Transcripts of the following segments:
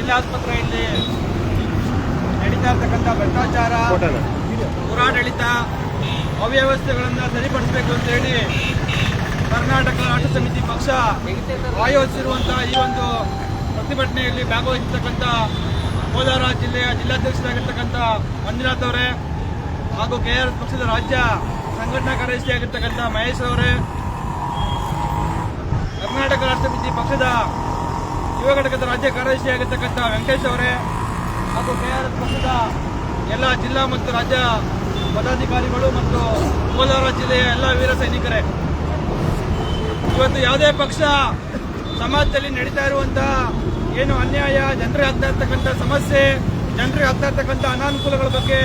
ಜಿಲ್ಲಾಸ್ಪತ್ರೆಯಲ್ಲಿ ನಡೀತಾ ಇರ್ತಕ್ಕಂಥ ಭ್ರಷ್ಟಾಚಾರ, ಪುರಾಡಳಿತ ಅವ್ಯವಸ್ಥೆಗಳನ್ನು ಸರಿಪಡಿಸಬೇಕು ಅಂತ ಹೇಳಿ ಕರ್ನಾಟಕ ರಾಷ್ಟ್ರ ಸಮಿತಿ ಪಕ್ಷ ಆಯೋಜಿಸಿರುವಂತಹ ಈ ಒಂದು ಪ್ರತಿಭಟನೆಯಲ್ಲಿ ಭಾಗವಹಿಸಿರ್ತಕ್ಕಂಥ ಕೋಲಾರ ಜಿಲ್ಲೆಯ ಜಿಲ್ಲಾಧ್ಯಕ್ಷರಾಗಿರ್ತಕ್ಕಂಥ ಮಂಜುನಾಥ್ ಅವರೇ ಹಾಗೂ ಕೆಆರ್ಎಸ್ ಪಕ್ಷದ ರಾಜ್ಯ ಸಂಘಟನಾ ಕಾರ್ಯದರ್ಶಿಯಾಗಿರ್ತಕ್ಕಂಥ ಮಹೇಶ್ ಅವರೇ, ಕರ್ನಾಟಕ ರಾಷ್ಟ್ರ ಸಮಿತಿ ಪಕ್ಷದ ಯುವ ಘಟಕದ ರಾಜ್ಯ ಕಾರ್ಯದರ್ಶಿಯಾಗಿರ್ತಕ್ಕಂಥ ವೆಂಕಟೇಶ್ ಅವರೇ ಹಾಗೂ ಕೆಆರ್ಎಸ್ ಪಕ್ಷದ ಎಲ್ಲ ಜಿಲ್ಲಾ ಮತ್ತು ರಾಜ್ಯ ಪದಾಧಿಕಾರಿಗಳು ಮತ್ತು ಕೋಲಾರ ಜಿಲ್ಲೆಯ ಎಲ್ಲ ವೀರ ಸೈನಿಕರೇ. ಇವತ್ತು ಯಾವುದೇ ಪಕ್ಷ ಸಮಾಜದಲ್ಲಿ ನಡೀತಾ ಇರುವಂತಹ ಏನು ಅನ್ಯಾಯ, ಜನರಿಗೆ ಆಗ್ತಾ ಇರ್ತಕ್ಕಂಥ ಸಮಸ್ಯೆ, ಜನರಿಗೆ ಆಗ್ತಾ ಇರ್ತಕ್ಕಂಥ ಅನಾನುಕೂಲಗಳ ಬಗ್ಗೆ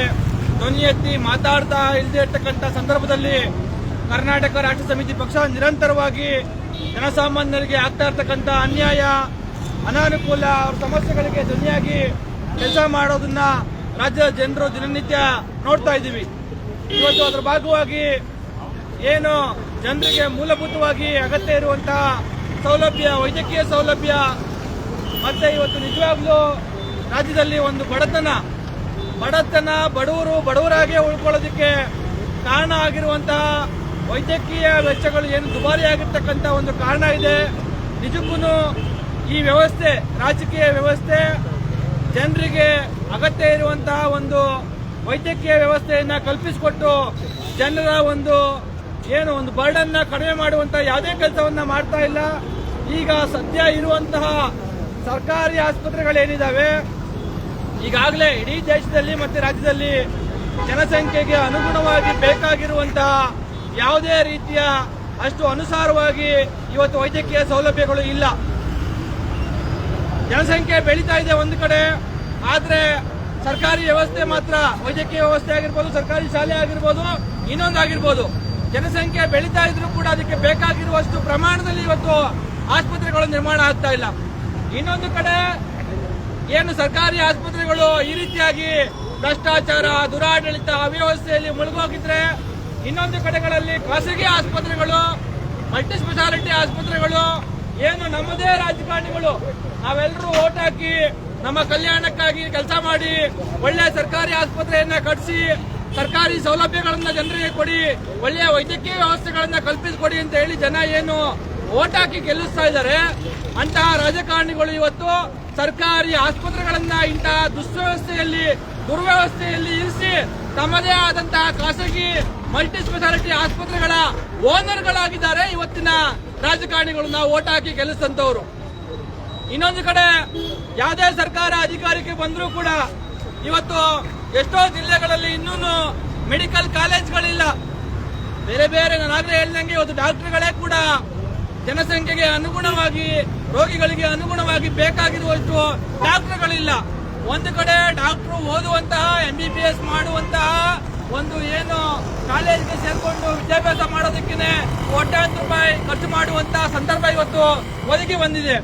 ಧ್ವನಿ ಎತ್ತಿ ಮಾತಾಡ್ತಾ ಇಲ್ಲದೆ ಇರ್ತಕ್ಕಂಥ ಸಂದರ್ಭದಲ್ಲಿ ಕರ್ನಾಟಕ ರಾಷ್ಟ್ರ ಸಮಿತಿ ಪಕ್ಷ ನಿರಂತರವಾಗಿ ಜನಸಾಮಾನ್ಯರಿಗೆ ಆಗ್ತಾ ಇರ್ತಕ್ಕಂಥ ಅನ್ಯಾಯ ಅನಾನುಕೂಲ ಅವ್ರ ಸಮಸ್ಯೆಗಳಿಗೆ ಧ್ವನಿಯಾಗಿ ಕೆಲಸ ಮಾಡೋದನ್ನ ರಾಜ್ಯದ ಜನರು ದಿನನಿತ್ಯ ನೋಡ್ತಾ ಇದ್ದೀವಿ. ಇವತ್ತು ಅದರ ಭಾಗವಾಗಿ ಏನು ಜನರಿಗೆ ಮೂಲಭೂತವಾಗಿ ಅಗತ್ಯ ಇರುವಂತಹ ಸೌಲಭ್ಯ, ವೈದ್ಯಕೀಯ ಸೌಲಭ್ಯ, ಮತ್ತೆ ಇವತ್ತು ನಿಜವಾಗ್ಲೂ ರಾಜ್ಯದಲ್ಲಿ ಒಂದು ಬಡತನ. ಬಡತನ ಬಡವರು ಬಡವರಾಗೇ ಉಳ್ಕೊಳ್ಳೋದಕ್ಕೆ ಕಾರಣ ಆಗಿರುವಂತಹ ವೈದ್ಯಕೀಯ ವೆಚ್ಚಗಳು ಏನು ದುಬಾರಿ ಆಗಿರ್ತಕ್ಕಂಥ ಒಂದು ಕಾರಣ ಇದೆ. ನಿಜಕ್ಕೂ ಈ ವ್ಯವಸ್ಥೆ, ರಾಜಕೀಯ ವ್ಯವಸ್ಥೆ, ಜನರಿಗೆ ಅಗತ್ಯ ಇರುವಂತಹ ಒಂದು ವೈದ್ಯಕೀಯ ವ್ಯವಸ್ಥೆಯನ್ನ ಕಲ್ಪಿಸಿಕೊಟ್ಟು ಜನರ ಒಂದು ಏನು ಒಂದು ಬರ್ಡನ್ನ ಕಡಿಮೆ ಮಾಡುವಂತಹ ಯಾವುದೇ ಕೆಲಸವನ್ನ ಮಾಡ್ತಾ ಇಲ್ಲ. ಈಗ ಸದ್ಯ ಇರುವಂತಹ ಸರ್ಕಾರಿ ಆಸ್ಪತ್ರೆಗಳೇನಿದ್ದಾವೆ ಈಗಾಗಲೇ ಇಡೀ ದೇಶದಲ್ಲಿ ಮತ್ತೆ ರಾಜ್ಯದಲ್ಲಿ ಜನಸಂಖ್ಯೆಗೆ ಅನುಗುಣವಾಗಿ ಬೇಕಾಗಿರುವಂತಹ ಯಾವುದೇ ರೀತಿಯ ಅಷ್ಟು ಅನುಸಾರವಾಗಿ ಇವತ್ತು ವೈದ್ಯಕೀಯ ಸೌಲಭ್ಯಗಳು ಇಲ್ಲ. ಜನಸಂಖ್ಯೆ ಬೆಳೀತಾ ಇದೆ ಒಂದು ಕಡೆ, ಆದ್ರೆ ಸರ್ಕಾರಿ ವ್ಯವಸ್ಥೆ ಮಾತ್ರ ವೈದ್ಯಕೀಯ ವ್ಯವಸ್ಥೆ ಆಗಿರ್ಬೋದು, ಸರ್ಕಾರಿ ಶಾಲೆ ಆಗಿರ್ಬೋದು ಇನ್ನೊಂದಾಗಿರ್ಬೋದು ಜನಸಂಖ್ಯೆ ಬೆಳೀತಾ ಇದ್ರೂ ಕೂಡ ಅದಕ್ಕೆ ಬೇಕಾಗಿರುವಷ್ಟು ಪ್ರಮಾಣದಲ್ಲಿ ಇವತ್ತು ಆಸ್ಪತ್ರೆಗಳು ನಿರ್ಮಾಣ ಆಗ್ತಾ ಇಲ್ಲ. ಇನ್ನೊಂದು ಕಡೆ ಏನು ಸರ್ಕಾರಿ ಆಸ್ಪತ್ರೆಗಳು ಈ ರೀತಿಯಾಗಿ ಭ್ರಷ್ಟಾಚಾರ, ದುರಾಡಳಿತ, ಅವ್ಯವಸ್ಥೆಯಲ್ಲಿ ಮುಳುಗೋಗಿದ್ರೆ ಇನ್ನೊಂದು ಕಡೆಗಳಲ್ಲಿ ಖಾಸಗಿ ಆಸ್ಪತ್ರೆಗಳು ಮಲ್ಟಿ ಸ್ಪೆಷಾಲಿಟಿ ಆಸ್ಪತ್ರೆಗಳು, ಏನು ನಮ್ಮದೇ ರಾಜಕಾರಣಿಗಳು ನಾವೆಲ್ಲರೂ ಓಟ್ ಹಾಕಿ ನಮ್ಮ ಕಲ್ಯಾಣಕ್ಕಾಗಿ ಕೆಲಸ ಮಾಡಿ ಒಳ್ಳೆ ಸರ್ಕಾರಿ ಆಸ್ಪತ್ರೆಯನ್ನ ಕಟ್ಟಿಸಿ ಸರ್ಕಾರಿ ಸೌಲಭ್ಯಗಳನ್ನ ಜನರಿಗೆ ಕೊಡಿ, ಒಳ್ಳೆಯ ವೈದ್ಯಕೀಯ ವ್ಯವಸ್ಥೆಗಳನ್ನ ಕಲ್ಪಿಸಿಕೊಡಿ ಅಂತ ಹೇಳಿ ಜನ ಏನು ಓಟ್ ಹಾಕಿ ಗೆಲ್ಲಿಸ್ತಾ ಇದ್ದಾರೆ. ಅಂತಹ ರಾಜಕಾರಣಿಗಳು ಇವತ್ತು ಸರ್ಕಾರಿ ಆಸ್ಪತ್ರೆಗಳನ್ನ ಇಂತಹ ದುಸ್ವ್ಯವಸ್ಥೆಯಲ್ಲಿ, ದುರ್ವ್ಯವಸ್ಥೆಯಲ್ಲಿ ಇರಿಸಿ ತಮ್ಮದೇ ಆದಂತಹ ಖಾಸಗಿ ಮಲ್ಟಿ ಸ್ಪೆಷಾಲಿಟಿ ಆಸ್ಪತ್ರೆಗಳ ಓನರ್ಗಳಾಗಿದ್ದಾರೆ ಇವತ್ತಿನ ರಾಜಕಾರಣಿಗಳು. ನಾವು ಓಟ್ ಹಾಕಿ ಗೆಲ್ಲಿಸಂತವ್ರು ಇನ್ನೊಂದು ಕಡೆ ಯಾವುದೇ ಸರ್ಕಾರ ಅಧಿಕಾರಕ್ಕೆ ಬಂದರೂ ಕೂಡ ಇವತ್ತು ಎಷ್ಟೋ ಜಿಲ್ಲೆಗಳಲ್ಲಿ ಇನ್ನೂ ಮೆಡಿಕಲ್ ಕಾಲೇಜ್ಗಳಿಲ್ಲ. ಬೇರೆ ಬೇರೆ ನಾನಾಗಲೇ ಹೇಳಿದಂಗೆ ಇವತ್ತು ಡಾಕ್ಟರ್ಗಳೇ ಕೂಡ ಜನಸಂಖ್ಯೆಗೆ ಅನುಗುಣವಾಗಿ, ರೋಗಿಗಳಿಗೆ ಅನುಗುಣವಾಗಿ ಬೇಕಾಗಿರುವಷ್ಟು ಡಾಕ್ಟರ್ಗಳಿಲ್ಲ. ಒಂದು ಕಡೆ ಡಾಕ್ಟರ್ ಓದುವಂತಹ ಎಂ ಬಿ ಬಿ ಎಸ್ ಮಾಡುವಂತಹ ಒಂದು ಏನು ಕಾಲೇಜ್ಗೆ ಸೇರ್ಕೊಂಡು ವಿದ್ಯಾಭ್ಯಾಸ ಮಾಡೋದಕ್ಕೆ ಕೋಟ್ಯಾಂತರ ರೂಪಾಯಿ ಖರ್ಚು ಮಾಡುವಂತಹ ಸಂದರ್ಭ ಇವತ್ತು ಒದಗಿ ಬಂದಿದೆ.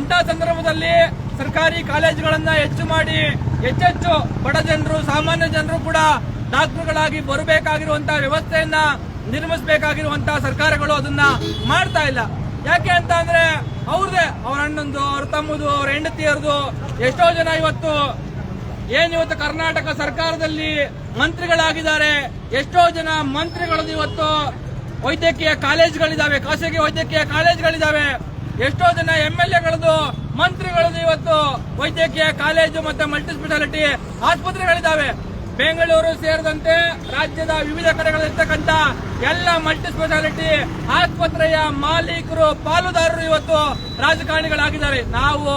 ಇಂತಹ ಸಂದರ್ಭದಲ್ಲಿ ಸರ್ಕಾರಿ ಕಾಲೇಜುಗಳನ್ನ ಹೆಚ್ಚು ಮಾಡಿ ಹೆಚ್ಚೆಚ್ಚು ಬಡ ಜನರು, ಸಾಮಾನ್ಯ ಜನರು ಕೂಡ ಡಾಕ್ಟರ್ಗಳಾಗಿ ಬರಬೇಕಾಗಿರುವಂತಹ ವ್ಯವಸ್ಥೆಯನ್ನ ನಿರ್ಮಿಸಬೇಕಾಗಿರುವಂತಹ ಸರ್ಕಾರಗಳು ಅದನ್ನ ಮಾಡ್ತಾ ಇಲ್ಲ. ಯಾಕೆ ಅಂತ ಅಂದ್ರೆ ಅವ್ರದೇ, ಅವ್ರ ಅಣ್ಣಂದು, ಅವ್ರ ತಮ್ಮದು, ಅವ್ರ ಹೆಂಡತಿಯರ್ದು ಎಷ್ಟೋ ಜನ ಇವತ್ತು ಏನು ಇವತ್ತು ಕರ್ನಾಟಕ ಸರ್ಕಾರದಲ್ಲಿ ಮಂತ್ರಿಗಳಾಗಿದ್ದಾರೆ, ಎಷ್ಟೋ ಜನ ಮಂತ್ರಿಗಳದ್ದು ಇವತ್ತು ವೈದ್ಯಕೀಯ ಕಾಲೇಜ್ಗಳಿದಾವೆ, ಖಾಸಗಿ ವೈದ್ಯಕೀಯ ಕಾಲೇಜ್ಗಳಿದಾವೆ. ಎಷ್ಟೋ ಜನ ಎಂ ಎಲ್ ಎಗಳದು ಮಂತ್ರಿಗಳದು ಇವತ್ತು ವೈದ್ಯಕೀಯ ಕಾಲೇಜು ಮತ್ತೆ ಮಲ್ಟಿ ಸ್ಪೆಷಾಲಿಟಿ ಆಸ್ಪತ್ರೆಗಳಿದ್ದಾವೆ. ಬೆಂಗಳೂರು ಸೇರಿದಂತೆ ರಾಜ್ಯದ ವಿವಿಧ ಕಡೆಗಳಲ್ಲಿರ್ತಕ್ಕಂಥ ಎಲ್ಲ ಮಲ್ಟಿ ಸ್ಪೆಷಾಲಿಟಿ ಆಸ್ಪತ್ರೆಯ ಮಾಲೀಕರು, ಪಾಲುದಾರರು ಇವತ್ತು ರಾಜಕಾರಣಿಗಳಾಗಿದ್ದಾರೆ. ನಾವು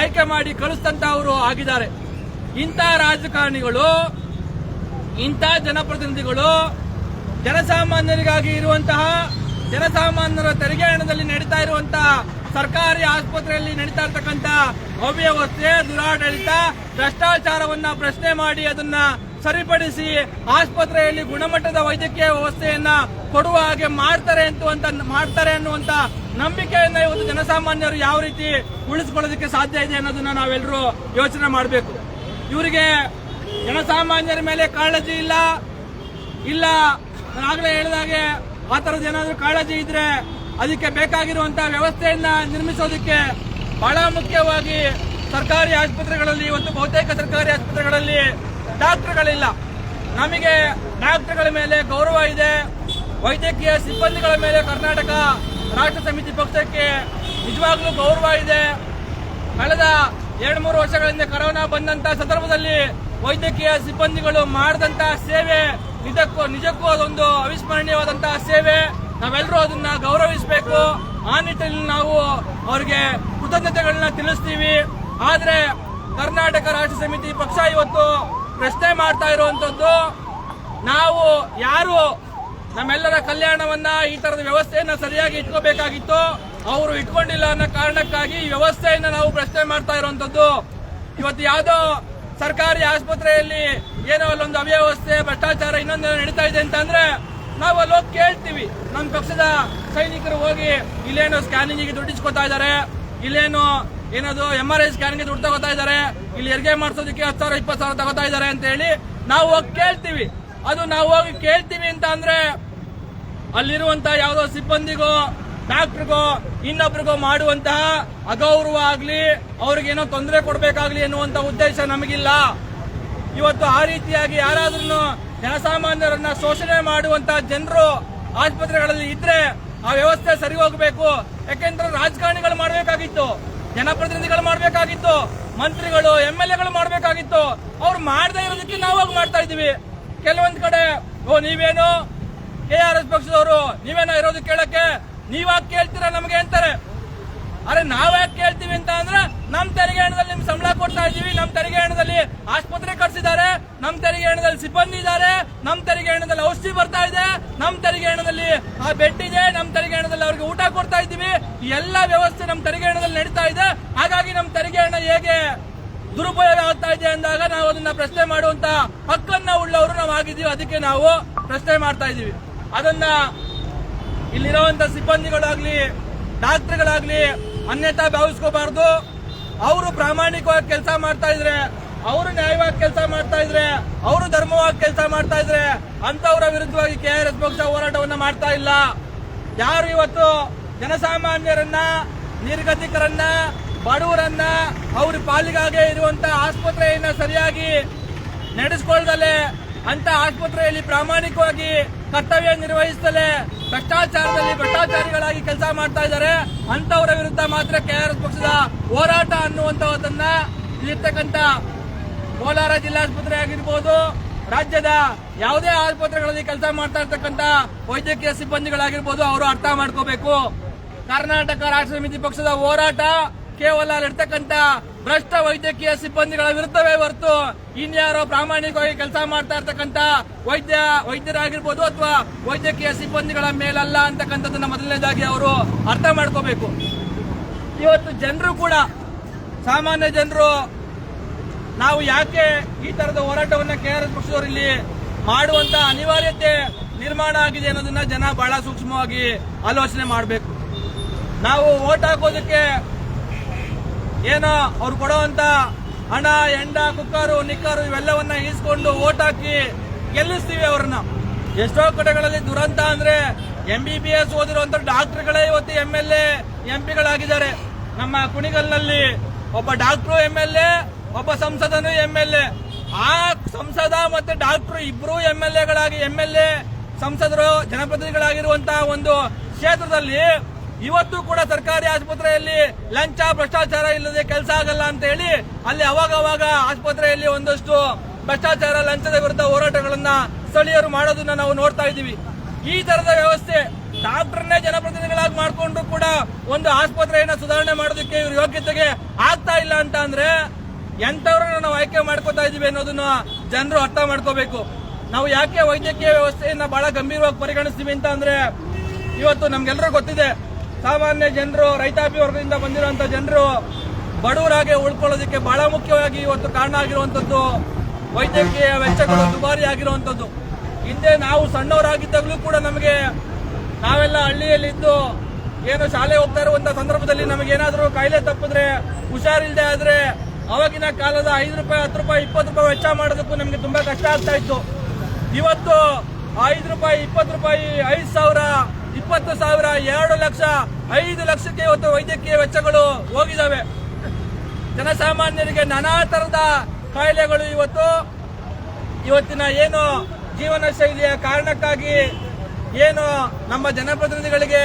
ಆಯ್ಕೆ ಮಾಡಿ ಕಳಿಸ್ತಂತವರು ಆಗಿದ್ದಾರೆ. ಇಂಥ ರಾಜಕಾರಣಿಗಳು, ಇಂಥ ಜನಪ್ರತಿನಿಧಿಗಳು ಜನಸಾಮಾನ್ಯರಿಗಾಗಿ ಇರುವಂತಹ, ಜನಸಾಮಾನ್ಯರ ತೆರಿಗೆ ಹಣದಲ್ಲಿ ನಡೀತಾ ಇರುವಂತಹ ಸರ್ಕಾರಿ ಆಸ್ಪತ್ರೆಯಲ್ಲಿ ನಡೀತಾ ಇರ್ತಕ್ಕಂಥ ಅವ್ಯವಸ್ಥೆ ದುರಾಡಳಿತ, ಭ್ರಷ್ಟಾಚಾರವನ್ನ ಪ್ರಶ್ನೆ ಮಾಡಿ ಅದನ್ನ ಸರಿಪಡಿಸಿ ಆಸ್ಪತ್ರೆಯಲ್ಲಿ ಗುಣಮಟ್ಟದ ವೈದ್ಯಕೀಯ ವ್ಯವಸ್ಥೆಯನ್ನ ಕೊಡುವ ಹಾಗೆ ಮಾಡ್ತಾರೆ ಅಂತ ಮಾಡ್ತಾರೆ ಅನ್ನುವಂತ ನಂಬಿಕೆಯನ್ನ ಇವತ್ತು ಜನಸಾಮಾನ್ಯರು ಯಾವ ರೀತಿ ಉಳಿಸ್ಕೊಳ್ಳೋದಕ್ಕೆ ಸಾಧ್ಯ ಇದೆ ಅನ್ನೋದನ್ನ ನಾವೆಲ್ಲರೂ ಯೋಚನೆ ಮಾಡಬೇಕು. ಇವರಿಗೆ ಜನಸಾಮಾನ್ಯರ ಮೇಲೆ ಕಾಳಜಿ ಇಲ್ಲ ಇಲ್ಲ ಆಗಲೇ ಹೇಳಿದಾಗೆ ಆ ಥರದ್ದು ಏನಾದರೂ ಕಾಳಜಿ ಇದ್ರೆ ಅದಕ್ಕೆ ಬೇಕಾಗಿರುವಂತಹ ವ್ಯವಸ್ಥೆಯನ್ನ ನಿರ್ಮಿಸೋದಕ್ಕೆ ಬಹಳ ಮುಖ್ಯವಾಗಿ ಸರ್ಕಾರಿ ಆಸ್ಪತ್ರೆಗಳಲ್ಲಿ ಇವತ್ತು ಬಹುತೇಕ ಸರ್ಕಾರಿ ಆಸ್ಪತ್ರೆಗಳಲ್ಲಿ ಡಾಕ್ಟರ್ಗಳಿಲ್ಲ. ನಮಗೆ ಡಾಕ್ಟರ್ಗಳ ಮೇಲೆ ಗೌರವ ಇದೆ. ವೈದ್ಯಕೀಯ ಸಿಬ್ಬಂದಿಗಳ ಮೇಲೆ ಕರ್ನಾಟಕ ರಾಷ್ಟ್ರ ಸಮಿತಿ ಪಕ್ಷಕ್ಕೆ ನಿಜವಾಗ್ಲೂ ಗೌರವ ಇದೆ. ಕಳೆದ ಎರಡು ಮೂರು ವರ್ಷಗಳಿಂದ ಕರೋನಾ ಬಂದಂತ ಸಂದರ್ಭದಲ್ಲಿ ವೈದ್ಯಕೀಯ ಸಿಬ್ಬಂದಿಗಳು ಮಾಡಿದಂತಹ ಸೇವೆ ನಿಜಕ್ಕೂ ನಿಜಕ್ಕೂ ಅದೊಂದು ಅವಿಸ್ಮರಣೀಯವಾದಂತಹ ಸೇವೆ. ನಾವೆಲ್ಲರೂ ಅದನ್ನ ಗೌರವಿಸಬೇಕು. ಆ ನಿಟ್ಟಿನಲ್ಲಿ ನಾವು ಅವರಿಗೆ ಕೃತಜ್ಞತೆಗಳನ್ನ ತಿಳಿಸ್ತೀವಿ. ಆದ್ರೆ ಕರ್ನಾಟಕ ರಾಷ್ಟ್ರ ಸಮಿತಿ ಪಕ್ಷ ಇವತ್ತು ಪ್ರಶ್ನೆ ಮಾಡ್ತಾ ಇರುವಂತದ್ದು, ನಾವು ಯಾರು ನಮ್ಮೆಲ್ಲರ ಕಲ್ಯಾಣವನ್ನ ಈ ತರದ ವ್ಯವಸ್ಥೆಯನ್ನ ಸರಿಯಾಗಿ ಇಟ್ಕೋಬೇಕಾಗಿತ್ತು, ಅವರು ಇಟ್ಕೊಂಡಿಲ್ಲ ಅನ್ನೋ ಕಾರಣಕ್ಕಾಗಿ ಈ ವ್ಯವಸ್ಥೆಯನ್ನ ನಾವು ಪ್ರಶ್ನೆ ಮಾಡ್ತಾ ಇರುವಂತದ್ದು. ಇವತ್ತು ಯಾವುದೋ ಸರ್ಕಾರಿ ಆಸ್ಪತ್ರೆಯಲ್ಲಿ ಏನೋ ಅಲ್ಲೊಂದು ಅವ್ಯವಸ್ಥೆ, ಭ್ರಷ್ಟಾಚಾರ ಇನ್ನೊಂದು ನಡೀತಾ ಇದೆ ಅಂತಂದ್ರೆ ನಾವು ಅಲ್ಲಿ ಹೋಗಿ ಕೇಳ್ತೀವಿ. ನಮ್ಮ ಪಕ್ಷದ ಸೈನಿಕರು ಹೋಗಿ ಇಲ್ಲೇನು ಸ್ಕ್ಯಾನಿಂಗ್ ದುಡ್ಡು ಇಸ್ಕೊತಾ ಇದ್ದಾರೆ. ಇಲ್ಲೇನು ಏನದು ಎಂ ಆರ್ ಐ ಸ್ಕ್ಯಾನಿಂಗ್ ದುಡ್ಡು ತಗೋತಾ ಇದ್ದಾರೆ. ಇಲ್ಲಿ ಹೆರಿಗೆ ಮಾಡಿಸೋದಕ್ಕೆ ಹತ್ತು ಸಾವಿರ, ಇಪ್ಪತ್ತು ಸಾವಿರ ತಗೋತಾ ಇದ್ದಾರೆ ಅಂತ ಹೇಳಿ ನಾವು ಹೋಗಿ ಕೇಳ್ತೀವಿ. ಅದು ನಾವು ಹೋಗಿ ಕೇಳ್ತೀವಿ ಅಂತ ಅಂದ್ರೆ ಅಲ್ಲಿರುವಂತ ಯಾವುದೋ ಸಿಬ್ಬಂದಿಗೋ ಡಾಕ್ಟ್ರಿಗೋ ಇನ್ನೊಬ್ರಿಗೋ ಮಾಡುವಂತಹ ಅಗೌರವ ಆಗ್ಲಿ, ಅವ್ರಿಗೇನೋ ತೊಂದರೆ ಕೊಡಬೇಕಾಗ್ಲಿ ಎನ್ನುವಂತ ಉದ್ದೇಶ ನಮಗಿಲ್ಲ. ಇವತ್ತು ಆ ರೀತಿಯಾಗಿ ಯಾರಾದ್ರೂ ಜನಸಾಮಾನ್ಯರನ್ನ ಶೋಷಣೆ ಮಾಡುವಂತಹ ಜನರು ಆಸ್ಪತ್ರೆಗಳಲ್ಲಿ ಇದ್ರೆ ಆ ವ್ಯವಸ್ಥೆ ಸರಿ ಹೋಗಬೇಕು. ಯಾಕೆಂದ್ರೆ ರಾಜಕಾರಣಿಗಳು ಮಾಡಬೇಕಾಗಿತ್ತು, ಜನಪ್ರತಿನಿಧಿಗಳು ಮಾಡಬೇಕಾಗಿತ್ತು, ಮಂತ್ರಿಗಳು, ಎಂ ಎಲ್ ಎಗಳು ಮಾಡಬೇಕಾಗಿತ್ತು. ಅವ್ರು ಮಾಡದೇ ಇರೋದಕ್ಕೆ ನಾವು ಹೋಗಿ ಮಾಡ್ತಾ ಇದೀವಿ ಕೆಲವೊಂದ್ ಕಡೆ, ಓ, ನೀವೇನು ಕೆ ಆರ್ ಎಸ್ ಪಕ್ಷದವರು, ನೀವೇನೋ ಇರೋದು ಕೇಳಕ್ಕೆ ನೀವಾಗ ಕೇಳ್ತೀರಾ ನಮಗೆ ಅಂತಾರೆ. ಅರೆ ನಾವ್ಯಾಕೆ ಕೇಳ್ತೀವಿ ಅಂತ ಅಂದ್ರೆ ನಮ್ ತೆರಿಗೆ ಹಣದಲ್ಲಿ ನಿಮ್ ಸಂಬಳ ಕೊಡ್ತಾ ಇದೀವಿ ನಮ್ ತೆರಿಗೆ ಹಣದಲ್ಲಿ ಆಸ್ಪತ್ರೆ ಕಟ್ಸಿದ್ದಾರೆ, ನಮ್ ತೆರಿಗೆ ಹಣದಲ್ಲಿ ಸಿಬ್ಬಂದಿ ಇದ್ದಾರೆ, ನಮ್ ತೆರಿಗೆ ಹಣದಲ್ಲಿ ಔಷಧಿ ಬರ್ತಾ ಇದೆ, ನಮ್ ತೆರಿಗೆ ಹಣದಲ್ಲಿ ಆ ಬೆಡ್ ಇದೆ, ನಮ್ ತೆರಿಗೆ ಹಣದಲ್ಲಿ ಅವ್ರಿಗೆ ಊಟ ಕೊಡ್ತಾ ಇದ್ದೀವಿ. ಎಲ್ಲಾ ವ್ಯವಸ್ಥೆ ನಮ್ ತೆರಿಗೆ ಹಣದಲ್ಲಿ ನಡೀತಾ ಇದೆ. ಹಾಗಾಗಿ ನಮ್ ತೆರಿಗೆ ಹಣ ಹೇಗೆ ದುರುಪಯೋಗ ಆಗ್ತಾ ಇದೆ ಅಂದಾಗ ನಾವು ಅದನ್ನ ಪ್ರಶ್ನೆ ಮಾಡುವಂತ ಹಕ್ಕನ್ನ ಉಳ್ಳವರು ನಾವು ಆಗಿದ್ದೀವಿ. ಅದಕ್ಕೆ ನಾವು ಪ್ರಶ್ನೆ ಮಾಡ್ತಾ ಇದೀವಿ ಅದನ್ನ ಇಲ್ಲಿರುವಂತ ಸಿಬ್ಬಂದಿಗಳಾಗ್ಲಿ, ಡಾಕ್ಟರ್ಗಳಾಗ್ಲಿ ಅನ್ಯತಾ ಭಾವಿಸ್ಕೋಬಾರ್ದು ಅವರು ಪ್ರಾಮಾಣಿಕವಾಗಿ ಕೆಲಸ ಮಾಡ್ತಾ ಇದ್ರೆ, ಅವರು ನ್ಯಾಯವಾಗಿ ಕೆಲಸ ಮಾಡ್ತಾ ಇದ್ರೆ, ಅವರು ಧರ್ಮವಾಗಿ ಕೆಲಸ ಮಾಡ್ತಾ ಇದ್ರೆ ಅಂತವರ ವಿರುದ್ಧವಾಗಿ ಎಸ್ ಪಕ್ಷ ಹೋರಾಟವನ್ನ ಮಾಡ್ತಾ ಇಲ್ಲ. ಯಾರು ಇವತ್ತು ಜನಸಾಮಾನ್ಯರನ್ನ, ನಿರ್ಗತಿಕರನ್ನ, ಬಡವರನ್ನ, ಅವ್ರ ಪಾಲಿಗಾಗೆ ಇರುವಂತ ಆಸ್ಪತ್ರೆಯನ್ನ ಸರಿಯಾಗಿ ನಡೆಸ್ಕೊಳ್ದಲೆ ಅಂತ ಆಸ್ಪತ್ರೆಯಲ್ಲಿ ಪ್ರಾಮಾಣಿಕವಾಗಿ ಕರ್ತವ್ಯ ನಿರ್ವಹಿಸುತ್ತಲೇ ಭ್ರಷ್ಟಾಚಾರದಲ್ಲಿ ಭ್ರಷ್ಟಾಚಾರಿಗಳಾಗಿ ಕೆಲಸ ಮಾಡ್ತಾ ಇದ್ದಾರೆ. ಅಂತವರ ವಿರುದ್ಧ ಮಾತ್ರ ಕೆಆರ್ಎಸ್ ಪಕ್ಷದ ಹೋರಾಟ ಅನ್ನುವಂತಹದನ್ನ ಇಲ್ಲಿರ್ತಕ್ಕಂತ ಕೋಲಾರ ಜಿಲ್ಲಾಸ್ಪತ್ರೆ ಆಗಿರ್ಬೋದು, ರಾಜ್ಯದ ಯಾವುದೇ ಆಸ್ಪತ್ರೆಗಳಲ್ಲಿ ಕೆಲಸ ಮಾಡ್ತಾ ಇರ್ತಕ್ಕಂಥ ವೈದ್ಯಕೀಯ ಸಿಬ್ಬಂದಿಗಳಾಗಿರ್ಬೋದು, ಅವರು ಅರ್ಥ ಮಾಡ್ಕೋಬೇಕು. ಕರ್ನಾಟಕ ರಾಷ್ಟ್ರ ಸಮಿತಿ ಪಕ್ಷದ ಹೋರಾಟ ಕೇವಲ ಅಲ್ಲಿರ್ತಕ್ಕಂಥ ಭ್ರಷ್ಟ ವೈದ್ಯಕೀಯ ಸಿಬ್ಬಂದಿಗಳ ವಿರುದ್ಧವೇ ಹೊರತು ಇನ್ಯಾರೋ ಪ್ರಾಮಾಣಿಕವಾಗಿ ಕೆಲಸ ಮಾಡ್ತಾ ಇರ್ತಕ್ಕಂತ ವೈದ್ಯ, ವೈದ್ಯರಾಗಿರ್ಬೋದು ಅಥವಾ ವೈದ್ಯಕೀಯ ಸಿಬ್ಬಂದಿಗಳ ಮೇಲಲ್ಲ ಅಂತಕ್ಕಂಥದ್ದನ್ನ ಮೊದಲನೇದಾಗಿ ಅವರು ಅರ್ಥ ಮಾಡ್ಕೋಬೇಕು. ಇವತ್ತು ಜನರು ಕೂಡ, ಸಾಮಾನ್ಯ ಜನರು, ನಾವು ಯಾಕೆ ಈ ತರದ ಹೋರಾಟವನ್ನ ಕೆಆರ್ಎಸ್ ಪಕ್ಷದವರು ಇಲ್ಲಿ ಮಾಡುವಂತ ಅನಿವಾರ್ಯತೆ ನಿರ್ಮಾಣ ಆಗಿದೆ ಅನ್ನೋದನ್ನ ಜನ ಬಹಳ ಸೂಕ್ಷ್ಮವಾಗಿ ಆಲೋಚನೆ ಮಾಡಬೇಕು. ನಾವು ಓಟ್ ಹಾಕೋದಕ್ಕೆ ಏನೋ ಅವ್ರು ಕೊಡುವಂತ ಹಣ, ಎಂಡ, ಕುಕ್ಕರು, ನಿಕ್ಕರು ಇವೆಲ್ಲವನ್ನ ಈಸ್ಕೊಂಡು ಓಟ್ ಹಾಕಿ ಗೆಲ್ಲಿಸ್ತೀವಿ ಅವ್ರನ್ನ. ಎಷ್ಟೋ ಕಡೆಗಳಲ್ಲಿ ದುರಂತ ಅಂದ್ರೆ ಎಂ ಬಿ ಬಿ ಎಸ್ ಓದಿರುವಂತ ಡಾಕ್ಟರ್ಗಳೇ ಇವತ್ತು ಎಂ ಎಲ್ ಎ ಎಂ ಪಿಗಳಾಗಿದ್ದಾರೆ ನಮ್ಮ ಕುಣಿಗಲ್ನಲ್ಲಿ ಒಬ್ಬ ಡಾಕ್ಟ್ರು ಎಂ ಎಲ್ ಎ ಒಬ್ಬ ಸಂಸದನು ಎಂ ಎಲ್ ಎ ಆ ಸಂಸದ ಮತ್ತೆ ಡಾಕ್ಟರ್ ಇಬ್ರು ಎಂ ಎಲ್ ಎಗಳಾಗಿ ಎಂ ಎಲ್ ಎ ಸಂಸದರು ಜನಪ್ರತಿನಿಧಿಗಳಾಗಿರುವಂತಹ ಒಂದು ಕ್ಷೇತ್ರದಲ್ಲಿ ಇವತ್ತು ಕೂಡ ಸರ್ಕಾರಿ ಆಸ್ಪತ್ರೆಯಲ್ಲಿ ಲಂಚ, ಭ್ರಷ್ಟಾಚಾರ ಇಲ್ಲದೆ ಕೆಲಸ ಆಗಲ್ಲ ಅಂತ ಹೇಳಿ ಅಲ್ಲಿ ಅವಾಗ ಅವಾಗ ಆಸ್ಪತ್ರೆಯಲ್ಲಿ ಒಂದಷ್ಟು ಭ್ರಷ್ಟಾಚಾರ, ಲಂಚದ ವಿರುದ್ಧ ಹೋರಾಟಗಳನ್ನ ಸ್ಥಳೀಯರು ಮಾಡೋದನ್ನ ನಾವು ನೋಡ್ತಾ ಇದ್ದೀವಿ. ಈ ತರದ ವ್ಯವಸ್ಥೆ ಡಾಕ್ಟರ್ನೇ ಜನಪ್ರತಿನಿಧಿಗಳಾಗಿ ಮಾಡಿಕೊಂಡು ಕೂಡ ಒಂದು ಆಸ್ಪತ್ರೆಯನ್ನ ಸುಧಾರಣೆ ಮಾಡೋದಕ್ಕೆ ಇವ್ರ ಯೋಗ್ಯತೆಗೆ ಆಗ್ತಾ ಇಲ್ಲ ಅಂತ ಅಂದ್ರೆ ಎಂತವ್ರನ್ನ ನಾವು ಆಯ್ಕೆ ಮಾಡ್ಕೋತಾ ಇದೀವಿ ಅನ್ನೋದನ್ನ ಜನರು ಅರ್ಥ ಮಾಡ್ಕೋಬೇಕು. ನಾವು ಯಾಕೆ ವೈದ್ಯಕೀಯ ವ್ಯವಸ್ಥೆಯನ್ನ ಬಹಳ ಗಂಭೀರವಾಗಿ ಪರಿಗಣಿಸ್ತೀವಿ ಅಂತ ಅಂದ್ರೆ ಇವತ್ತು ನಮ್ಗೆಲ್ಲರೂ ಗೊತ್ತಿದೆ. ಸಾಮಾನ್ಯ ಜನರು ರೈತಾಪಿ ವರ್ಗದಿಂದ ಬಂದಿರುವಂತ ಜನರು ಬಡವರಾಗೆ ಉಳ್ಕೊಳ್ಳೋದಕ್ಕೆ ಬಹಳ ಮುಖ್ಯವಾಗಿ ಇವತ್ತು ಕಾರಣ ಆಗಿರುವಂತದ್ದು ವೈದ್ಯಕೀಯ ವೆಚ್ಚಗಳು ದುಬಾರಿ ಆಗಿರುವಂತದ್ದು. ಹಿಂದೆ ನಾವು ಸಣ್ಣವರಾಗಿದ್ದಾಗಲೂ ಕೂಡ ನಮಗೆ ನಾವೆಲ್ಲ ಹಳ್ಳಿಯಲ್ಲಿದ್ದು ಏನು ಶಾಲೆ ಹೋಗ್ತಾ ಇರುವಂತ ಸಂದರ್ಭದಲ್ಲಿ ನಮಗೆ ಏನಾದರೂ ಕಾಯಿಲೆ ತಪ್ಪಿದ್ರೆ ಹುಷಾರಿಲ್ಲದೆ ಆದ್ರೆ ಅವಾಗಿನ ಕಾಲದ ಐದು ರೂಪಾಯಿ ಹತ್ತು ರೂಪಾಯಿ ಇಪ್ಪತ್ತು ರೂಪಾಯಿ ವೆಚ್ಚ ಮಾಡೋದಕ್ಕೂ ನಮಗೆ ತುಂಬಾ ಕಷ್ಟ ಆಗ್ತಾ ಇತ್ತು. ಇವತ್ತು ಐದು ರೂಪಾಯಿ ಇಪ್ಪತ್ತು ರೂಪಾಯಿ ಐದು ಸಾವಿರ ಇಪ್ಪತ್ತು ಸಾವಿರ, ಎರಡು ಲಕ್ಷ, ಐದು ಲಕ್ಷಕ್ಕೆ ಇವತ್ತು ವೈದ್ಯಕೀಯ ವೆಚ್ಚಗಳು ಹೋಗಿದ್ದಾವೆ. ಜನಸಾಮಾನ್ಯರಿಗೆ ನಾನಾ ತರದ ಕಾಯಿಲೆಗಳು ಇವತ್ತು. ಇವತ್ತಿನ ಏನು ಜೀವನ ಶೈಲಿಯ ಕಾರಣಕ್ಕಾಗಿ ಏನು ನಮ್ಮ ಜನಪ್ರತಿನಿಧಿಗಳಿಗೆ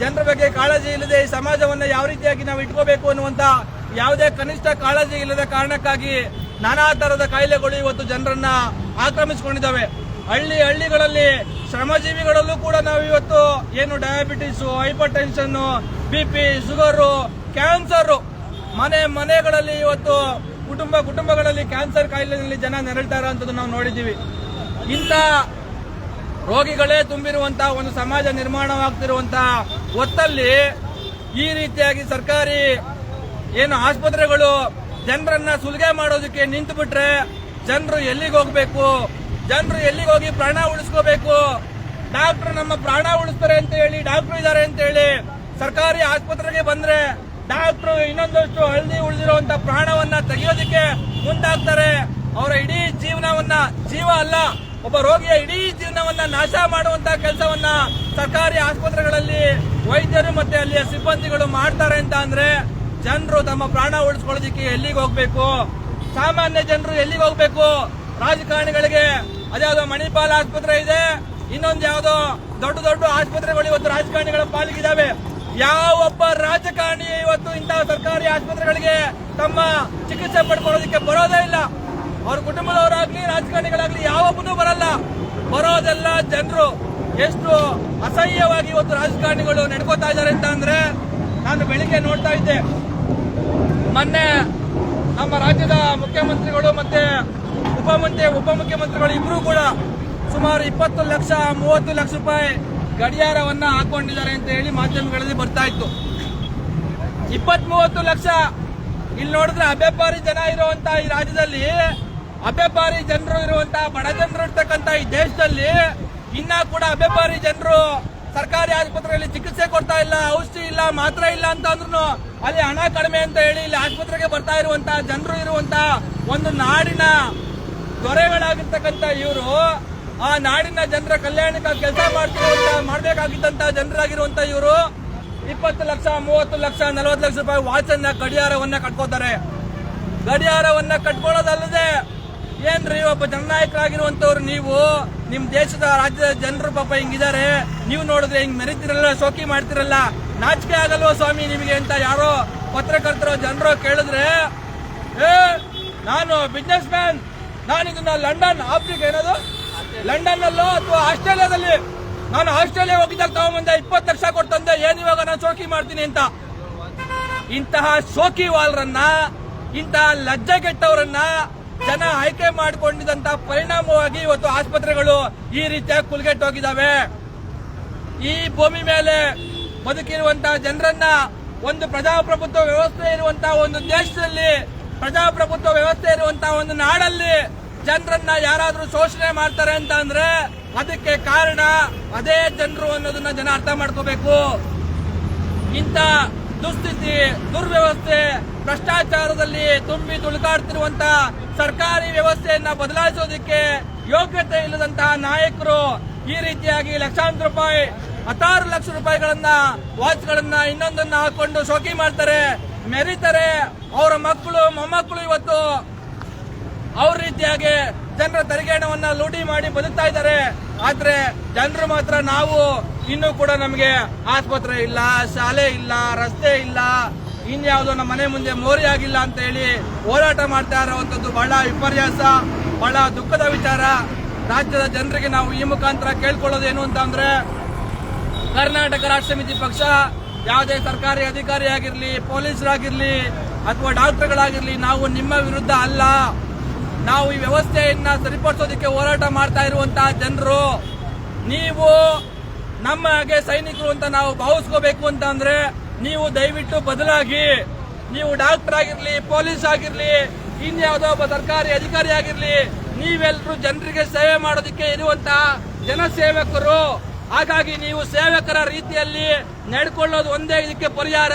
ಜನರ ಬಗ್ಗೆ ಕಾಳಜಿ ಇಲ್ಲದೆ ಈ ಸಮಾಜವನ್ನು ಯಾವ ರೀತಿಯಾಗಿ ನಾವು ಇಟ್ಕೋಬೇಕು ಅನ್ನುವಂತ ಯಾವುದೇ ಕನಿಷ್ಠ ಕಾಳಜಿ ಇಲ್ಲದ ಕಾರಣಕ್ಕಾಗಿ ನಾನಾ ತರದ ಕಾಯಿಲೆಗಳು ಇವತ್ತು ಜನರನ್ನ ಆಕ್ರಮಿಸಿಕೊಂಡಿದ್ದಾವೆ. ಹಳ್ಳಿ ಹಳ್ಳಿಗಳಲ್ಲಿ ಶ್ರಮಜೀವಿಗಳಲ್ಲೂ ಕೂಡ ನಾವು ಇವತ್ತು ಏನು diabetes hypertension B P sugar cancer ಮನೆ ಮನೆಗಳಲ್ಲಿ ಇವತ್ತು ಕುಟುಂಬ ಕುಟುಂಬಗಳಲ್ಲಿ ಕ್ಯಾನ್ಸರ್ ಕಾಯಿಲೆಯಲ್ಲಿ ಜನ ನೆರಳ್ತಾ ಇರೋಂಥದ್ದು ನಾವು ನೋಡಿದ್ದೀವಿ. ಇಂಥ ರೋಗಿಗಳೇ ತುಂಬಿರುವಂತಹ ಒಂದು ಸಮಾಜ ನಿರ್ಮಾಣವಾಗ್ತಿರುವಂತಹ ಹೊತ್ತಲ್ಲಿ ಈ ರೀತಿಯಾಗಿ ಸರ್ಕಾರಿ ಏನು ಆಸ್ಪತ್ರೆಗಳು ಜನರನ್ನ ಸುಲಿಗೆ ಮಾಡೋದಕ್ಕೆ ನಿಂತು ಬಿಟ್ರೆ ಜನರು ಎಲ್ಲಿಗೆ ಹೋಗ್ಬೇಕು ಜನರು ಎಲ್ಲಿಗೆ ಹೋಗಿ ಪ್ರಾಣ ಉಳಿಸ್ಕೋಬೇಕು? ಡಾಕ್ಟರ್ ನಮ್ಮ ಪ್ರಾಣ ಉಳಿಸ್ತಾರೆ ಅಂತ ಹೇಳಿ, ಡಾಕ್ಟರ್ ಇದ್ದಾರೆ ಅಂತ ಹೇಳಿ ಸರ್ಕಾರಿ ಆಸ್ಪತ್ರೆಗೆ ಬಂದ್ರೆ ಡಾಕ್ಟರ್ ಇನ್ನೊಂದಷ್ಟು ಹಳದಿ ಉಳಿದಿರುವಂತ ಪ್ರಾಣವನ್ನ ತೆಗೆಯೋದಿಕ್ಕೆ ಮುಂದಾಗ್ತಾರೆ. ಅವರ ಇಡೀ ಜೀವನವನ್ನ, ಜೀವ ಅಲ್ಲ, ಒಬ್ಬ ರೋಗಿಯ ಇಡೀ ಜೀವನವನ್ನ ನಾಶ ಮಾಡುವಂತ ಕೆಲಸವನ್ನ ಸರ್ಕಾರಿ ಆಸ್ಪತ್ರೆಗಳಲ್ಲಿ ವೈದ್ಯರು ಮತ್ತೆ ಅಲ್ಲಿಯ ಸಿಬ್ಬಂದಿಗಳು ಮಾಡ್ತಾರೆ ಅಂತ ಅಂದ್ರೆ ಜನರು ತಮ್ಮ ಪ್ರಾಣ ಉಳಿಸ್ಕೊಳ್ಳೋದಿಕ್ಕೆ ಎಲ್ಲಿಗೆ ಹೋಗ್ಬೇಕು? ಸಾಮಾನ್ಯ ಜನರು ಎಲ್ಲಿಗೆ ಹೋಗ್ಬೇಕು? ರಾಜಕಾರಣಿಗಳಿಗೆ ಅದ್ಯಾವುದೋ ಮಣಿಪಾಲ್ ಆಸ್ಪತ್ರೆ ಇದೆ, ಇನ್ನೊಂದು ಯಾವ್ದೋ ದೊಡ್ಡ ದೊಡ್ಡ ಆಸ್ಪತ್ರೆಗಳು ಇವತ್ತು ರಾಜಕಾರಣಿಗಳ ಪಾಲಿಗಿದಾವೆ. ಯಾವೊಬ್ಬ ರಾಜಕಾರಣಿ ಇವತ್ತು ಇಂತಹ ಸರ್ಕಾರಿ ಆಸ್ಪತ್ರೆಗಳಿಗೆ ತಮ್ಮ ಚಿಕಿತ್ಸೆ ಪಡ್ಕೊಳ್ಳೋದಕ್ಕೆ ಬರೋದೇ ಇಲ್ಲ. ಅವ್ರ ಕುಟುಂಬದವರಾಗ್ಲಿ, ರಾಜಕಾರಣಿಗಳಾಗ್ಲಿ ಯಾವೊಬ್ಬನೂ ಬರಲ್ಲ. ಬರೋದೆಲ್ಲ ಜನರು. ಎಷ್ಟು ಅಸಹ್ಯವಾಗಿ ಇವತ್ತು ರಾಜಕಾರಣಿಗಳು ನಡ್ಕೋತಾ ಇದ್ದಾರೆ ಅಂತ ಅಂದ್ರೆ ನಾನು ಬೆಳಿಗ್ಗೆ ನೋಡ್ತಾ ಇದ್ದೆ. ಮೊನ್ನೆ ನಮ್ಮ ರಾಜ್ಯದ ಮುಖ್ಯಮಂತ್ರಿಗಳು ಮತ್ತೆ ಉಪಮುಖ್ಯ ಉಪಮುಖ್ಯಮಂತ್ರಿಗಳು ಇಬ್ರು ಕೂಡ ಸುಮಾರು ಇಪ್ಪತ್ತು ಲಕ್ಷ, ಮೂವತ್ತು ಲಕ್ಷ ರೂಪಾಯಿ ಗಡಿಯಾರವನ್ನ ಹಾಕೊಂಡಿದ್ದಾರೆ ಅಂತ ಹೇಳಿ ಮಾಧ್ಯಮಗಳಲ್ಲಿ ಬರ್ತಾ ಇತ್ತು. ಇಪ್ಪತ್ ಮೂವತ್ತು ಲಕ್ಷ, ಇಲ್ಲಿ ನೋಡಿದ್ರೆ ಅಭ್ಯಪಾರಿ ಜನ ಇರುವಂತ ಈ ರಾಜ್ಯದಲ್ಲಿ ಅಭ್ಯಪಾರಿ ಜನರು ಇರುವಂತಹ ಬಡ ಜನರು ಇರ್ತಕ್ಕಂತ ಈ ದೇಶದಲ್ಲಿ ಇನ್ನ ಕೂಡ ಅಭ್ಯಪಾರಿ ಜನರು ಸರ್ಕಾರಿ ಆಸ್ಪತ್ರೆಯಲ್ಲಿ ಚಿಕಿತ್ಸೆ ಕೊಡ್ತಾ ಇಲ್ಲ, ಔಷಧಿ ಇಲ್ಲ, ಮಾತ್ರ ಇಲ್ಲ ಅಂತ ಅಂದ್ರೂ ಅಲ್ಲಿ ಹಣ ಕಡಿಮೆ ಅಂತ ಹೇಳಿ ಇಲ್ಲಿ ಆಸ್ಪತ್ರೆಗೆ ಬರ್ತಾ ಇರುವಂತಹ ಜನರು ಇರುವಂತಹ ಒಂದು ನಾಡಿನ ದೊರೆಗಳಾಗಿರ್ತಕ್ಕಂತ ಇವರು ಆ ನಾಡಿನ ಜನರ ಕಲ್ಯಾಣಕ್ಕಾಗಿ ಕೆಲಸ ಮಾಡ್ತಿರುವಂತ ಮಾಡಬೇಕಾಗಿದ್ದಂತ ಜನರಾಗಿರುವಂತ ಇವರು ಇಪ್ಪತ್ತು ಲಕ್ಷ, ಮೂವತ್ತು ಲಕ್ಷ, ನಲವತ್ತು ಲಕ್ಷ ರೂಪಾಯಿ ವಾಚನ್ನ, ಗಡಿಯಾರವನ್ನ ಕಟ್ಕೋತಾರೆ. ಗಡಿಯಾರವನ್ನ ಕಟ್ಕೊಳ್ಳೋದಲ್ಲದೆ ಏನ್ರಿ ಒಬ್ಬ ಜನನಾಯಕರಾಗಿರುವಂತವ್ರು ನೀವು? ನಿಮ್ ದೇಶದ ರಾಜ್ಯದ ಜನರು ಪಾಪ ಹಿಂಗಿದ್ದಾರೆ. ನೀವು ನೋಡಿದ್ರೆ ಹಿಂಗ್ ಮೆರಿತಿರಲ್ಲ, ಶೋಕಿ ಮಾಡ್ತಿರಲ್ಲ. ನಾಚಿಕೆ ಆಗಲ್ವಾ ಸ್ವಾಮಿ ನಿಮಗೆ ಅಂತ ಯಾರೋ ಪತ್ರಕರ್ತರು, ಜನರು ಕೇಳಿದ್ರೆ, ಏ, ನಾನು ಬಿಸ್ನೆಸ್ ಮ್ಯಾನ್ ನಾನು ಇದನ್ನ ಲಂಡನ್, ಆಫ್ರಿಕಾ ಏನದು? ಲಂಡನ್ ಅಲ್ಲೋ ಅಥವಾ ಆಸ್ಟ್ರೇಲಿಯಾದಲ್ಲಿ? ನಾನು ಆಸ್ಟ್ರೇಲಿಯಾ ಹೋಗಿದ್ದಾಗ ತಗೊಂಬಂದೆ ಇಪ್ಪತ್ತು ಲಕ್ಷ ಕೊಡ್ತಂದೆ ಏನ್ ಇವಾಗ ನಾನು ಸೋಕಿ ಮಾಡ್ತೀನಿ ಅಂತ? ಇಂತಹ ಶೋಕಿವಾಲ್ರನ್ನ ಇಂತಹ ಲಜ್ಜೆಗೆಟ್ಟವರನ್ನ ಜನ ಆಯ್ಕೆ ಮಾಡಿಕೊಂಡಿದಂತ ಪರಿಣಾಮವಾಗಿ ಇವತ್ತು ಆಸ್ಪತ್ರೆಗಳು ಈ ರೀತಿಯಾಗಿ ಕುಲ್ಗೆಟ್ಟೋಗಿದ್ದಾವೆ ಈ ಭೂಮಿ ಮೇಲೆ ಬದುಕಿರುವಂತಹ ಜನರನ್ನ, ಒಂದು ಪ್ರಜಾಪ್ರಭುತ್ವ ವ್ಯವಸ್ಥೆ ಇರುವಂತಹ ಒಂದು ದೇಶದಲ್ಲಿ ಪ್ರಜಾಪ್ರಭುತ್ವ ವ್ಯವಸ್ಥೆ ಇರುವಂತಹ ಒಂದು ನಾಡಲ್ಲಿ ಜನರನ್ನ ಯಾರಾದ್ರೂ ಶೋಷಣೆ ಮಾಡ್ತಾರೆ ಅಂತ ಅಂದ್ರೆ ಅದಕ್ಕೆ ಕಾರಣ ಅದೇ ಜನರು ಅನ್ನೋದನ್ನ ಜನ ಅರ್ಥ ಮಾಡ್ಕೋಬೇಕು. ಇಂಥ ದುಸ್ಥಿತಿ, ದುರ್ವ್ಯವಸ್ಥೆ, ಭ್ರಷ್ಟಾಚಾರದಲ್ಲಿ ತುಂಬಿ ತುಳುಕಾಡ್ತಿರುವಂತಹ ಸರ್ಕಾರಿ ವ್ಯವಸ್ಥೆಯನ್ನ ಬದಲಾಯಿಸೋದಕ್ಕೆ ಯೋಗ್ಯತೆ ಇಲ್ಲದಂತಹ ನಾಯಕರು ಈ ರೀತಿಯಾಗಿ ಲಕ್ಷಾಂತರ ರೂಪಾಯಿ, ಹತ್ತಾರು ಲಕ್ಷ ರೂಪಾಯಿಗಳನ್ನ ವಾಚ್ಗಳನ್ನ ಇನ್ನೊಂದನ್ನ ಹಾಕೊಂಡು ಶೋಕಿ ಮಾಡ್ತಾರೆ, ಮೆರಿತಾರೆ. ಅವರ ಮಕ್ಕಳು, ಮೊಮ್ಮಕ್ಕಳು ಇವತ್ತು ಅವ್ರ ರೀತಿಯಾಗಿ ಜನರ ತೆರಿಗೆ ಹಣವನ್ನ ಲೂಟಿ ಮಾಡಿ ಬದುಕ್ತಾ ಇದ್ದಾರೆ. ಆದ್ರೆ ಜನರು ಮಾತ್ರ ನಾವು ಇನ್ನೂ ಕೂಡ ನಮಗೆ ಆಸ್ಪತ್ರೆ ಇಲ್ಲ, ಶಾಲೆ ಇಲ್ಲ, ರಸ್ತೆ ಇಲ್ಲ, ಇನ್ಯಾವುದೋ ನಮ್ಮ ಮನೆ ಮುಂದೆ ಮೋರಿ ಆಗಿಲ್ಲ ಅಂತ ಹೇಳಿ ಹೋರಾಟ ಮಾಡ್ತಾ ಇರುವಂತದ್ದು ಬಹಳ ವಿಪರ್ಯಾಸ, ಬಹಳ ದುಃಖದ ವಿಚಾರ. ರಾಜ್ಯದ ಜನರಿಗೆ ನಾವು ಈ ಮುಖಾಂತರ ಕೇಳ್ಕೊಳ್ಳೋದೇನು ಅಂತ ಅಂದ್ರೆ ಕರ್ನಾಟಕ ರಾಷ್ಟ್ರ ಸಮಿತಿ ಪಕ್ಷ, ಯಾವುದೇ ಸರ್ಕಾರಿ ಅಧಿಕಾರಿ ಆಗಿರ್ಲಿ, ಪೊಲೀಸರಾಗಿರ್ಲಿ ಅಥವಾ ಡಾಕ್ಟರ್ಗಳಾಗಿರ್ಲಿ, ನಾವು ನಿಮ್ಮ ವಿರುದ್ಧ ಅಲ್ಲ. ನಾವು ಈ ವ್ಯವಸ್ಥೆಯನ್ನ ಸರಿಪಡಿಸೋದಕ್ಕೆ ಹೋರಾಟ ಮಾಡ್ತಾ ಇರುವಂತಹ ಜನರು. ನೀವು ನಮ್ಮ ಹಾಗೆ ಸೈನಿಕರು ಅಂತ ನಾವು ಭಾವಿಸ್ಕೋಬೇಕು ಅಂತ ಅಂದ್ರೆ ನೀವು ದಯವಿಟ್ಟು ಬದಲಾಗಿ, ನೀವು ಡಾಕ್ಟರ್ ಆಗಿರ್ಲಿ ಪೊಲೀಸ್ ಆಗಿರ್ಲಿ ಇನ್ಯಾವುದೋ ಒಬ್ಬ ಸರ್ಕಾರಿ ಅಧಿಕಾರಿ ಆಗಿರ್ಲಿ ನೀವೆಲ್ಲರೂ ಜನರಿಗೆ ಸೇವೆ ಮಾಡೋದಕ್ಕೆ ಇರುವಂತಹ ಜನಸೇವಕರು. ಹಾಗಾಗಿ ನೀವು ಸೇವಕರ ರೀತಿಯಲ್ಲಿ ನಡ್ಕೊಳ್ಳೋದು ಒಂದೇ ಇದಕ್ಕೆ ಪರಿಹಾರ.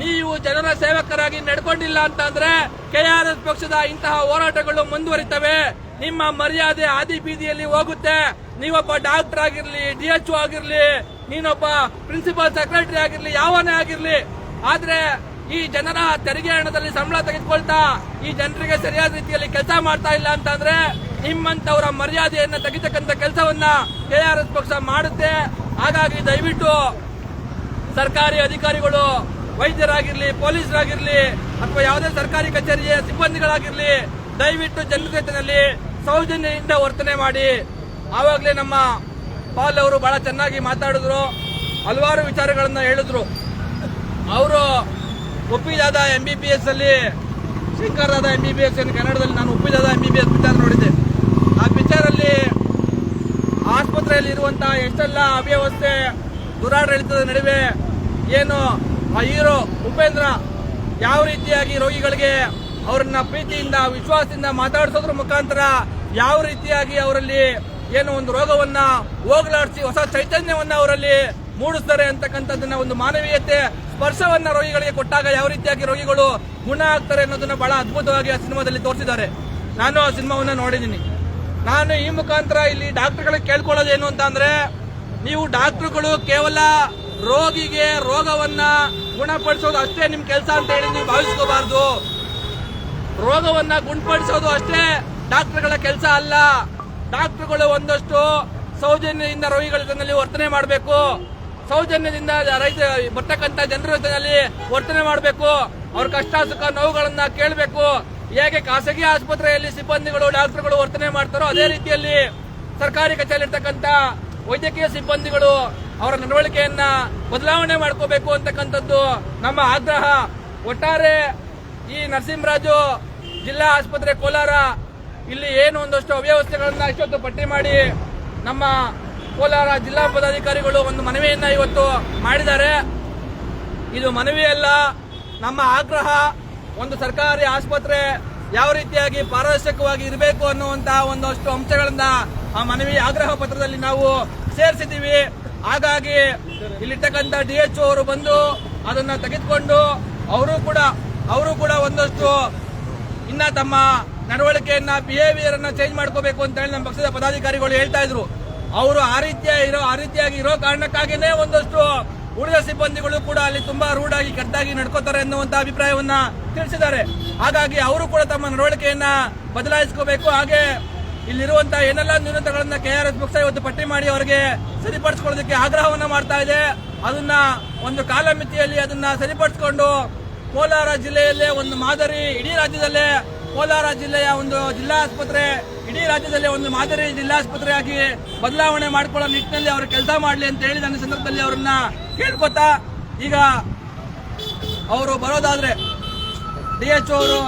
ನೀವು ಜನರ ಸೇವಕರಾಗಿ ನಡ್ಕೊಂಡಿಲ್ಲ ಅಂತ ಅಂದ್ರೆ ಕೆಆರ್ಎಸ್ ಪಕ್ಷದ ಇಂತಹ ಹೋರಾಟಗಳು ಮುಂದುವರಿತವೆ. ನಿಮ್ಮ ಮರ್ಯಾದೆ ಆದಿ ಬೀದಿಯಲ್ಲಿ ಹೋಗುತ್ತೆ. ನೀವೊಬ್ಬ ಡಾಕ್ಟರ್ ಆಗಿರ್ಲಿ ಡಿಎಚ್ಒ ಆಗಿರ್ಲಿ, ನೀನೊಬ್ಬ ಪ್ರಿನ್ಸಿಪಲ್ ಸೆಕ್ರೆಟರಿ ಆಗಿರ್ಲಿ, ಯಾವನೇ ಆಗಿರ್ಲಿ, ಆದ್ರೆ ಈ ಜನರ ತೆರಿಗೆ ಹಣದಲ್ಲಿ ಸಂಬಳ ತೆಗೆದುಕೊಳ್ತಾ ಈ ಜನರಿಗೆ ಸರಿಯಾದ ರೀತಿಯಲ್ಲಿ ಕೆಲಸ ಮಾಡ್ತಾ ಇಲ್ಲ ಅಂತಂದ್ರೆ ನಿಮ್ಮಂತವರ ಮರ್ಯಾದೆಯನ್ನ ತೆಗಿತಕ್ಕಂತ ಕೆಲಸವನ್ನ ಕೆಆರ್ಎಸ್ ಪಕ್ಷ ಮಾಡುತ್ತೆ. ಹಾಗಾಗಿ ದಯವಿಟ್ಟು ಸರ್ಕಾರಿ ಅಧಿಕಾರಿಗಳು ವೈದ್ಯರಾಗಿರ್ಲಿ, ಪೊಲೀಸರಾಗಿರ್ಲಿ, ಅಥವಾ ಯಾವುದೇ ಸರ್ಕಾರಿ ಕಚೇರಿಯ ಸಿಬ್ಬಂದಿಗಳಾಗಿರ್ಲಿ, ದಯವಿಟ್ಟು ಜನರ ಸೌಜನ್ಯದಿಂದ ವರ್ತನೆ ಮಾಡಿ. ಆವಾಗಲೇ ನಮ್ಮ ಪಾಲ್ ಅವರು ಬಹಳ ಚೆನ್ನಾಗಿ ಮಾತಾಡಿದ್ರು, ಹಲವಾರು ವಿಚಾರಗಳನ್ನು ಹೇಳಿದ್ರು. ಅವರು ಒಪ್ಪಿದಾದ ಎಂ ಬಿ ಬಿ ಎಸ್ ಅಲ್ಲಿ ಶಂಕರದಾದ ಎಂ ಬಿ ಬಿ ಎಸ್ ಕನ್ನಡದಲ್ಲಿ, ನಾನು ಒಪ್ಪಿದಾದ ಎಂ ಬಿ ಬಿ ಎಸ್ ವಿಚಾರ ನೋಡಿದ್ದೆ. ಆ ಪಿಕ್ಚರಲ್ಲಿ ಆಸ್ಪತ್ರೆಯಲ್ಲಿ ಇರುವಂತಹ ಎಷ್ಟೆಲ್ಲ ಅವ್ಯವಸ್ಥೆ ದುರಾಡಳಿತದ ನಡುವೆ, ಏನು ಆ ಹೀರೋ ಉಪೇಂದ್ರ ಯಾವ ರೀತಿಯಾಗಿ ರೋಗಿಗಳಿಗೆ ಅವರನ್ನ ಪ್ರೀತಿಯಿಂದ, ವಿಶ್ವಾಸದಿಂದ ಮಾತಾಡಿಸೋದ್ರ ಮುಖಾಂತರ ಯಾವ ರೀತಿಯಾಗಿ ಅವರಲ್ಲಿ ಏನು ಒಂದು ರೋಗವನ್ನ ಹೋಗಲಾಡಿಸಿ ಹೊಸ ಚೈತನ್ಯವನ್ನ ಅವರಲ್ಲಿ ಮೂಡಿಸ್ತಾರೆ ಅಂತಕ್ಕಂಥದ್ದನ್ನ ಒಂದು ಮಾನವೀಯತೆ ಸ್ಪರ್ಶವನ್ನ ರೋಗಿಗಳಿಗೆ ಕೊಟ್ಟಾಗ ಯಾವ ರೀತಿಯಾಗಿ ರೋಗಿಗಳು ಗುಣ ಆಗ್ತಾರೆ ಅನ್ನೋದನ್ನ ಬಹಳ ಅದ್ಭುತವಾಗಿ ಆ ಸಿನಿಮಾದಲ್ಲಿ ತೋರಿಸಿದ್ದಾರೆ. ನಾನು ಆ ಸಿನಿಮಾವನ್ನ ನೋಡಿದ್ದೀನಿ. ನಾನು ಈ ಮುಖಾಂತರ ಇಲ್ಲಿ ಡಾಕ್ಟರ್ಗಳಿಗೆ ಕೇಳ್ಕೊಳ್ಳೋದೇನು ಅಂತ ಅಂದ್ರೆ, ನೀವು ಡಾಕ್ಟರ್ಗಳು ಕೇವಲ ರೋಗಿಗೆ ರೋಗವನ್ನ ಗುಣಪಡಿಸೋದು ಅಷ್ಟೇ ನಿಮ್ ಕೆಲಸ ಅಂತ ಹೇಳಿ ನೀವು ಭಾವಿಸ್ಕೋಬಾರ್ದು. ರೋಗವನ್ನ ಗುಣಪಡಿಸೋದು ಅಷ್ಟೇ ಡಾಕ್ಟರ್ಗಳ ಕೆಲಸ ಅಲ್ಲ. ಡಾಕ್ಟರ್ಗಳು ಒಂದಷ್ಟು ಸೌಜನ್ಯದಿಂದ ರೋಗಿಗಳ ಜೊತೆಯಲ್ಲಿ ವರ್ತನೆ ಮಾಡಬೇಕು. ಸೌಜನ್ಯದಿಂದ ರೈತ ಬರ್ತಕ್ಕಂತ ಜನರ ಜೊತೆಯಲ್ಲಿ ವರ್ತನೆ ಮಾಡಬೇಕು. ಅವ್ರ ಕಷ್ಟ ಸುಖ ನೋವುಗಳನ್ನ ಕೇಳಬೇಕು. ಹೇಗೆ ಖಾಸಗಿ ಆಸ್ಪತ್ರೆಯಲ್ಲಿ ಸಿಬ್ಬಂದಿಗಳು, ಡಾಕ್ಟರ್ಗಳು ವರ್ತನೆ ಮಾಡ್ತಾರೋ ಅದೇ ರೀತಿಯಲ್ಲಿ ಸರ್ಕಾರಿ ಕಚೇರಿ ಇರ್ತಕ್ಕಂಥ ವೈದ್ಯಕೀಯ ಸಿಬ್ಬಂದಿಗಳು ಅವರ ನಡವಳಿಕೆಯನ್ನ ಬದಲಾವಣೆ ಮಾಡ್ಕೋಬೇಕು ಅಂತಕ್ಕಂಥದ್ದು ನಮ್ಮ ಆಗ್ರಹ. ಒಟ್ಟಾರೆ ಈ ನರಸಿಂಹರಾಜು ಜಿಲ್ಲಾ ಆಸ್ಪತ್ರೆ ಕೋಲಾರ ಇಲ್ಲಿ ಏನು ಒಂದಷ್ಟು ಅವ್ಯವಸ್ಥೆಗಳನ್ನ ಇಷ್ಟೊತ್ತು ಪಟ್ಟಿ ಮಾಡಿ ನಮ್ಮ ಕೋಲಾರ ಜಿಲ್ಲಾ ಪದಾಧಿಕಾರಿಗಳು ಒಂದು ಮನವಿಯನ್ನ ಇವತ್ತು ಮಾಡಿದ್ದಾರೆ. ಇದು ಮನವಿ ಅಲ್ಲ, ನಮ್ಮ ಆಗ್ರಹ ಒಂದು ಸರ್ಕಾರಿ ಆಸ್ಪತ್ರೆ ಯಾವ ರೀತಿಯಾಗಿ ಪಾರದರ್ಶಕವಾಗಿ ಇರಬೇಕು ಅನ್ನುವಂತಹ ಒಂದಷ್ಟು ಅಂಶಗಳನ್ನ ಆ ಮನವಿ ಆಗ್ರಹ ಪತ್ರದಲ್ಲಿ ನಾವು ಸೇರಿಸಿದ್ದೀವಿ. ಹಾಗಾಗಿ ಇಲ್ಲಿರ್ತಕ್ಕಂಥ ಡಿ ಎಚ್ ಅವರು ಬಂದು ಅದನ್ನ ತೆಗೆದುಕೊಂಡು ಅವರು ಕೂಡ ಅವರು ಕೂಡ ಒಂದಷ್ಟು ಇನ್ನ ತಮ್ಮ ನಡವಳಿಕೆಯನ್ನ ಬಿಹೇವಿಯರ್ ಅನ್ನ ಚೇಂಜ್ ಮಾಡ್ಕೋಬೇಕು ಅಂತ ಹೇಳಿ ನಮ್ಮ ಪಕ್ಷದ ಪದಾಧಿಕಾರಿಗಳು ಹೇಳ್ತಾ ಇದ್ರು. ಅವರು ಆ ರೀತಿಯ ಇರೋ, ಆ ರೀತಿಯಾಗಿ ಇರೋ ಕಾರಣಕ್ಕಾಗಿನೇ ಒಂದಷ್ಟು ಉಳಿದ ಸಿಬ್ಬಂದಿಗಳು ಕೂಡ ಅಲ್ಲಿ ತುಂಬಾ ರೂಢಾಗಿ ಆಗಿ ಕೆಟ್ಟಾಗಿ ನಡ್ಕೋತಾರೆ ಅನ್ನುವಂತ ಅಭಿಪ್ರಾಯವನ್ನ ತಿಳಿಸಿದ್ದಾರೆ. ಹಾಗಾಗಿ ಅವರು ಕೂಡ ತಮ್ಮ ನಡವಳಿಕೆಯನ್ನ ಬದಲಾಯಿಸ್ಕೋಬೇಕು. ಹಾಗೆ ಇಲ್ಲಿರುವಂತಹ ಏನೆಲ್ಲ ನ್ಯೂನತೆಗಳನ್ನ ಕೆಆರ್ಎಸ್ ಪಕ್ಷ ಇವತ್ತು ಪಟ್ಟಿ ಮಾಡಿ ಅವರಿಗೆ ಸರಿಪಡಿಸಿಕೊಳ್ಳೋದಕ್ಕೆ ಆಗ್ರಹವನ್ನ ಮಾಡ್ತಾ ಇದೆ. ಅದನ್ನ ಒಂದು ಕಾಲಮಿತಿಯಲ್ಲಿ ಅದನ್ನ ಸರಿಪಡಿಸಿಕೊಂಡು ಕೋಲಾರ ಜಿಲ್ಲೆಯಲ್ಲೇ ಒಂದು ಮಾದರಿ ಇಡೀ ರಾಜ್ಯದಲ್ಲೇ ಕೋಲಾರ ಜಿಲ್ಲೆಯ ಒಂದು ಜಿಲ್ಲಾ ಆಸ್ಪತ್ರೆ ಇಡೀ ರಾಜ್ಯದಲ್ಲೇ ಒಂದು ಮಾದರಿ ಜಿಲ್ಲಾಸ್ಪತ್ರೆಯಾಗಿ ಬದಲಾವಣೆ ಮಾಡಿಕೊಳ್ಳೋ ನಿಟ್ಟಿನಲ್ಲಿ ಅವರು ಕೆಲಸ ಮಾಡಲಿ ಅಂತ ಹೇಳಿ ನನ್ನ ಸಂದರ್ಭದಲ್ಲಿ ಅವರನ್ನ ಕೇಳ್ಕೊತಾ ಈಗ ಅವರು ಬರೋದಾದ್ರೆ ಡಿ ಎಚ್ ಅವರು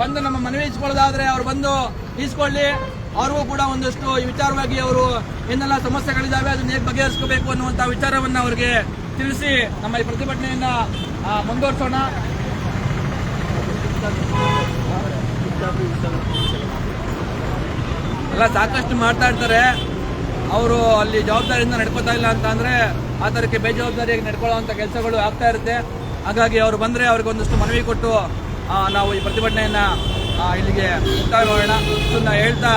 ಬಂದು ನಮ್ಮ ಮನವಿ ಇಸ್ಕೊಳ್ಳೋದಾದ್ರೆ ಅವ್ರು ಬಂದು ಈಸ್ಕೊಳ್ಳಿ. ಅವ್ರಿಗೂ ಕೂಡ ಒಂದಷ್ಟು ವಿಚಾರವಾಗಿ ಅವರು ಏನೆಲ್ಲ ಸಮಸ್ಯೆಗಳಿದ್ದಾವೆ ಅದನ್ನ ಹೇಗೆ ಬಗೆಹರಿಸ್ಕೋಬೇಕು ಅನ್ನುವಂತ ವಿಚಾರವನ್ನ ಅವರಿಗೆ ತಿಳಿಸಿ ನಮ್ಮ ಈ ಪ್ರತಿಭಟನೆಯನ್ನ ಮುಂದುವರ್ಸೋಣ. ಎಲ್ಲ ಸಾಕಷ್ಟು ಮಾತಾಡ್ತಾರೆ ಅವರು ಅಲ್ಲಿ ಜವಾಬ್ದಾರಿಯಿಂದ ನಡ್ಕೋತಾ ಇಲ್ಲ ಅಂತ ಅಂದ್ರೆ ಆ ತರಕ್ಕೆ ಬೇಜವಾಬ್ದಾರಿಯಾಗಿ ನಡ್ಕೊಳ್ಳುವಂತ ಕೆಲಸಗಳು ಆಗ್ತಾ ಇರುತ್ತೆ. ಹಾಗಾಗಿ ಅವರು ಬಂದ್ರೆ ಅವ್ರಿಗೆ ಒಂದಷ್ಟು ಮನವಿ ಕೊಟ್ಟು ನಾವು ಈ ಪ್ರತಿಭಟನೆಯನ್ನ ಇಲ್ಲಿಗೆ ಮುಕ್ತಾಯ ಮಾಡೋಣ ಇಷ್ಟನ್ನ ಹೇಳ್ತಾ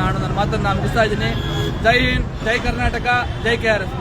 ನಾನು ನನ್ನ ಮಾತನ್ನ ಮುಗಿಸ್ತಾ ಇದ್ದೀನಿ. ಜೈ ಹಿಂದ್, ಜೈ ಕರ್ನಾಟಕ, ಜೈ ಕೆ ಆರ್ ಎಸ್.